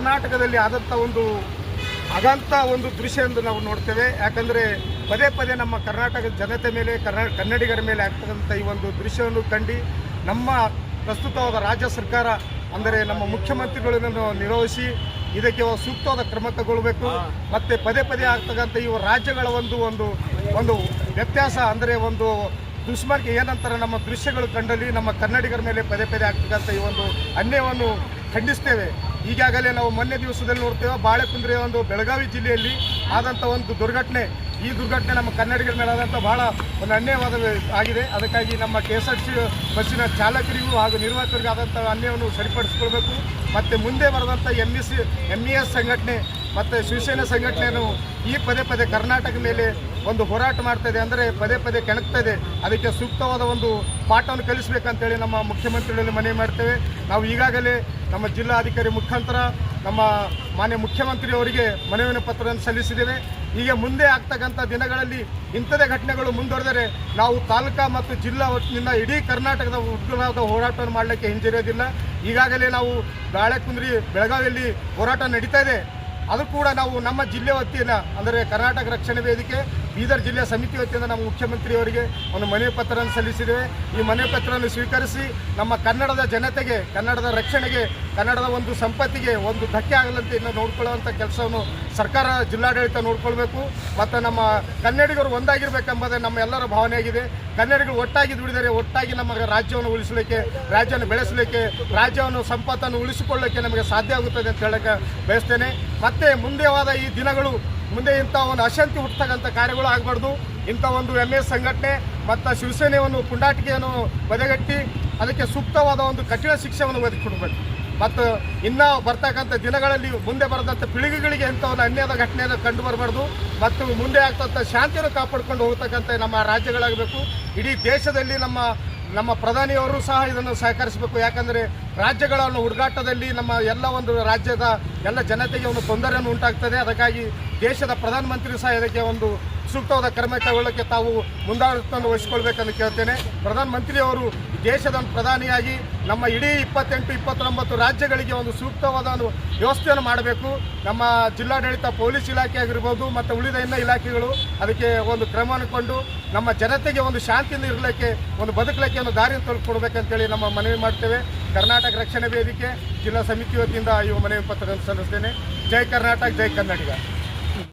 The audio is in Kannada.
ಕರ್ನಾಟಕದಲ್ಲಿ ಆದಂಥ ಒಂದು ಅಗಂತ ಒಂದು ದೃಶ್ಯ ಎಂದು ನಾವು ನೋಡ್ತೇವೆ. ಯಾಕಂದರೆ ಪದೇ ಪದೇ ನಮ್ಮ ಕರ್ನಾಟಕದ ಜನತೆ ಮೇಲೆ ಕರ್ನಾ ಕನ್ನಡಿಗರ ಮೇಲೆ ಆಗ್ತಕ್ಕಂಥ ಈ ಒಂದು ದೃಶ್ಯವನ್ನು ಕಂಡು ನಮ್ಮ ಪ್ರಸ್ತುತವಾದ ರಾಜ್ಯ ಸರ್ಕಾರ ಅಂದರೆ ನಮ್ಮ ಮುಖ್ಯಮಂತ್ರಿಗಳನ್ನು ನಿರ್ವಹಿಸಿ ಇದಕ್ಕೆ ಸೂಕ್ತವಾದ ಕ್ರಮ ತಗೊಳ್ಬೇಕು. ಮತ್ತು ಪದೇ ಪದೇ ಆಗ್ತಕ್ಕಂಥ ಈ ರಾಜ್ಯಗಳ ಒಂದು ಒಂದು ಒಂದು ವ್ಯತ್ಯಾಸ ಅಂದರೆ ಒಂದು ದುಷ್ಮಾರ್ಗ ಏನಂತಾರೆ ನಮ್ಮ ದೃಶ್ಯಗಳು ಕಂಡಲ್ಲಿ ನಮ್ಮ ಕನ್ನಡಿಗರ ಮೇಲೆ ಪದೇ ಪದೇ ಆಗ್ತಕ್ಕಂಥ ಈ ಒಂದು ಅನ್ಯವನ್ನು ಖಂಡಿಸ್ತೇವೆ. ಈಗಾಗಲೇ ನಾವು ಮೊನ್ನೆ ದಿವಸದಲ್ಲಿ ನೋಡ್ತೇವೆ ಬಾಳೆಕುಂದ್ರೆಯ ಒಂದು ಬೆಳಗಾವಿ ಜಿಲ್ಲೆಯಲ್ಲಿ ಆದಂಥ ಒಂದು ದುರ್ಘಟನೆ. ಈ ದುರ್ಘಟನೆ ನಮ್ಮ ಕನ್ನಡಿಗರ ಮೇಲೆ ಆದಂಥ ಬಹಳ ಒಂದು ಅನ್ಯಾಯವಾದ ಆಗಿದೆ. ಅದಕ್ಕಾಗಿ ನಮ್ಮ ಕೆ ಎಸ್ ಆರ್ ಬಸ್ಸಿನ ಚಾಲಕರಿಗೂ ಹಾಗೂ ನಿರ್ವಾಹಕರಿಗೂ ಆದಂಥ ಅನ್ಯವನ್ನು ಸರಿಪಡಿಸ್ಕೊಳ್ಬೇಕು. ಮತ್ತು ಮುಂದೆ ಬರೆದಂಥ M E C M E S ಸಂಘಟನೆ ಮತ್ತು ಶಿವಸೇನಾ ಸಂಘಟನೆಯನ್ನು ಈ ಪದೇ ಪದೇ ಕರ್ನಾಟಕ ಮೇಲೆ ಒಂದು ಹೋರಾಟ ಮಾಡ್ತಾ ಇದೆ. ಅಂದರೆ ಪದೇ ಪದೇ ಕೆಣಕ್ತಾ ಇದೆ. ಅದಕ್ಕೆ ಸೂಕ್ತವಾದ ಒಂದು ಪಾಠವನ್ನು ಕಲಿಸಬೇಕಂತೇಳಿ ನಮ್ಮ ಮುಖ್ಯಮಂತ್ರಿಗಳಲ್ಲಿ ಮನವಿ ಮಾಡ್ತೇವೆ. ನಾವು ಈಗಾಗಲೇ ನಮ್ಮ ಜಿಲ್ಲಾಧಿಕಾರಿ ಮುಖಾಂತರ ನಮ್ಮ ಮಾನ್ಯ ಮುಖ್ಯಮಂತ್ರಿಯವರಿಗೆ ಮನವಿನ ಪತ್ರವನ್ನು ಸಲ್ಲಿಸಿದ್ದೇವೆ. ಈಗ ಮುಂದೆ ಆಗ್ತಕ್ಕಂಥ ದಿನಗಳಲ್ಲಿ ಇಂಥದೇ ಘಟನೆಗಳು ಮುಂದುವರೆದರೆ ನಾವು ತಾಲೂಕಾ ಮತ್ತು ಜಿಲ್ಲಾ ಒಟ್ಟಿನಿಂದ ಇಡೀ ಕರ್ನಾಟಕದ ಉಗ್ರವಾದ ಹೋರಾಟವನ್ನು ಮಾಡಲಿಕ್ಕೆ ಹಿಂಜರಿಯೋದಿಲ್ಲ. ಈಗಾಗಲೇ ನಾವು ಬಾಳೆಕುಂದ್ರಿ ಬೆಳಗಾವಿಯಲ್ಲಿ ಹೋರಾಟ ನಡೀತಾ ಇದೆ. ಅದು ಕೂಡ ನಾವು ನಮ್ಮ ಜಿಲ್ಲೆ ವತಿಯನ್ನು ಅಂದರೆ ಕರ್ನಾಟಕ ರಕ್ಷಣೆ ವೇದಿಕೆ, ಬೀದರ್ ಜಿಲ್ಲೆ ಸಮಿತಿ ವತಿಯಿಂದ ನಮ್ಮ ಮುಖ್ಯಮಂತ್ರಿಯವರಿಗೆ ಒಂದು ಮನವಿ ಪತ್ರವನ್ನು ಸಲ್ಲಿಸಿದ್ದೇವೆ. ಈ ಮನವಿ ಪತ್ರವನ್ನು ಸ್ವೀಕರಿಸಿ ನಮ್ಮ ಕನ್ನಡದ ಜನತೆಗೆ, ಕನ್ನಡದ ರಕ್ಷಣೆಗೆ ಕನ್ನಡದ ಒಂದು ಸಂಪತ್ತಿಗೆ ಒಂದು ಧಕ್ಕೆ ಆಗಲಂತೆ ಇನ್ನು ನೋಡ್ಕೊಳ್ಳುವಂಥ ಕೆಲಸವನ್ನು ಸರ್ಕಾರ, ಜಿಲ್ಲಾಡಳಿತ ನೋಡ್ಕೊಳ್ಬೇಕು. ಮತ್ತು ನಮ್ಮ ಕನ್ನಡಿಗರು ಒಂದಾಗಿರ್ಬೇಕೆಂಬುದೇ ನಮ್ಮ ಎಲ್ಲರ ಭಾವನೆಯಾಗಿದೆ. ಕನ್ನಡಿಗರು ಒಟ್ಟಾಗಿ ದುಡಿದರೆ ಒಟ್ಟಾಗಿ ನಮ್ಮ ರಾಜ್ಯವನ್ನು ಉಳಿಸಲಿಕ್ಕೆ, ರಾಜ್ಯವನ್ನು ಬೆಳೆಸಲಿಕ್ಕೆ, ರಾಜ್ಯವನ್ನು ಸಂಪತ್ತನ್ನು ಉಳಿಸಿಕೊಳ್ಳಲಿಕ್ಕೆ ನಮಗೆ ಸಾಧ್ಯ ಆಗುತ್ತದೆ ಅಂತ ಹೇಳಕ್ಕೆ ಬಯಸ್ತೇನೆ. ಮತ್ತೆ ಮುಂದೆವಾದ ಈ ದಿನಗಳು, ಮುಂದೆ ಇಂಥ ಒಂದು ಅಶಾಂತಿ ಹುಟ್ಟತಕ್ಕಂಥ ಕಾರ್ಯಗಳು ಆಗಬಾರ್ದು. ಇಂಥ ಒಂದು ಎಂ ಎಸ್ ಸಂಘಟನೆ ಮತ್ತು ಶಿವಸೇನೆಯನ್ನು ಪುಂಡಾಟಿಕೆಯನ್ನು ಬದೆಗಟ್ಟಿ ಅದಕ್ಕೆ ಸೂಕ್ತವಾದ ಒಂದು ಕಠಿಣ ಶಿಕ್ಷೆಯನ್ನು ಒದಗಿಕೊಡ್ಬೇಕು ಮತ್ತು ಇನ್ನು ಬರ್ತಕ್ಕಂಥ ದಿನಗಳಲ್ಲಿ ಮುಂದೆ ಬರದಂಥ ಪೀಳಿಗೆಗಳಿಗೆ ಒಂದು ಅನ್ಯಾಯದ ಘಟನೆಯನ್ನು ಕಂಡು ಬರಬಾರ್ದು ಮತ್ತು ಮುಂದೆ ಆಗ್ತಂಥ ಶಾಂತಿಯನ್ನು ಕಾಪಾಡ್ಕೊಂಡು ಹೋಗ್ತಕ್ಕಂಥ ನಮ್ಮ ರಾಜ್ಯಗಳಾಗಬೇಕು. ಇಡೀ ದೇಶದಲ್ಲಿ ನಮ್ಮ ನಮ್ಮ ಪ್ರಧಾನಿಯವರು ಸಹ ಇದನ್ನು ಸಹಕರಿಸಬೇಕು. ಯಾಕಂದರೆ ರಾಜ್ಯಗಳನ್ನು ಹುಡುಗಾಟದಲ್ಲಿ ನಮ್ಮ ಎಲ್ಲ ಒಂದು ರಾಜ್ಯದ ಎಲ್ಲ ಜನತೆಗೆ ಒಂದು ತೊಂದರೆಯನ್ನು ಉಂಟಾಗ್ತದೆ. ಅದಕ್ಕಾಗಿ ದೇಶದ ಪ್ರಧಾನಮಂತ್ರಿ ಸಹ ಇದಕ್ಕೆ ಒಂದು ಸೂಕ್ತವಾದ ಕ್ರಮ ಕೈಗೊಳ್ಳೋಕ್ಕೆ ತಾವು ಮುಂದಾಳತ್ವವನ್ನು ವಹಿಸ್ಕೊಳ್ಬೇಕಂತ ಕೇಳ್ತೇನೆ. ಪ್ರಧಾನಮಂತ್ರಿಯವರು ದೇಶದ ಒಂದು ಪ್ರಧಾನಿಯಾಗಿ ನಮ್ಮ ಇಡೀ ಇಪ್ಪತ್ತೆಂಟು, ಇಪ್ಪತ್ತೊಂಬತ್ತು ರಾಜ್ಯಗಳಿಗೆ ಒಂದು ಸೂಕ್ತವಾದ ಒಂದು ವ್ಯವಸ್ಥೆಯನ್ನು ಮಾಡಬೇಕು. ನಮ್ಮ ಜಿಲ್ಲಾಡಳಿತ ಪೊಲೀಸ್ ಇಲಾಖೆ ಆಗಿರ್ಬೋದು ಮತ್ತು ಉಳಿದ ಇನ್ನ ಇಲಾಖೆಗಳು ಅದಕ್ಕೆ ಒಂದು ಕ್ರಮ ಕೊಂಡು ನಮ್ಮ ಜನತೆಗೆ ಒಂದು ಶಾಂತಿಯಿಂದ ಇರಲಿಕ್ಕೆ, ಒಂದು ಬದುಕಲಿಕ್ಕೆ ಒಂದು ದಾರಿಯನ್ನು ತೊಳ್ಕೊಡ್ಬೇಕಂತೇಳಿ ನಮ್ಮ ಮನವಿ ಮಾಡ್ತೇವೆ. ಕರ್ನಾಟಕ ರಕ್ಷಣೆ ವೇದಿಕೆ, ಜಿಲ್ಲಾ ಸಮಿತಿ ವತಿಯಿಂದ ಈ ಮನವಿ ಪತ್ರವನ್ನು ಸಲ್ಲಿಸ್ತೇನೆ. ಜೈ ಕರ್ನಾಟಕ, ಜೈ ಕನ್ನಡಿಗ.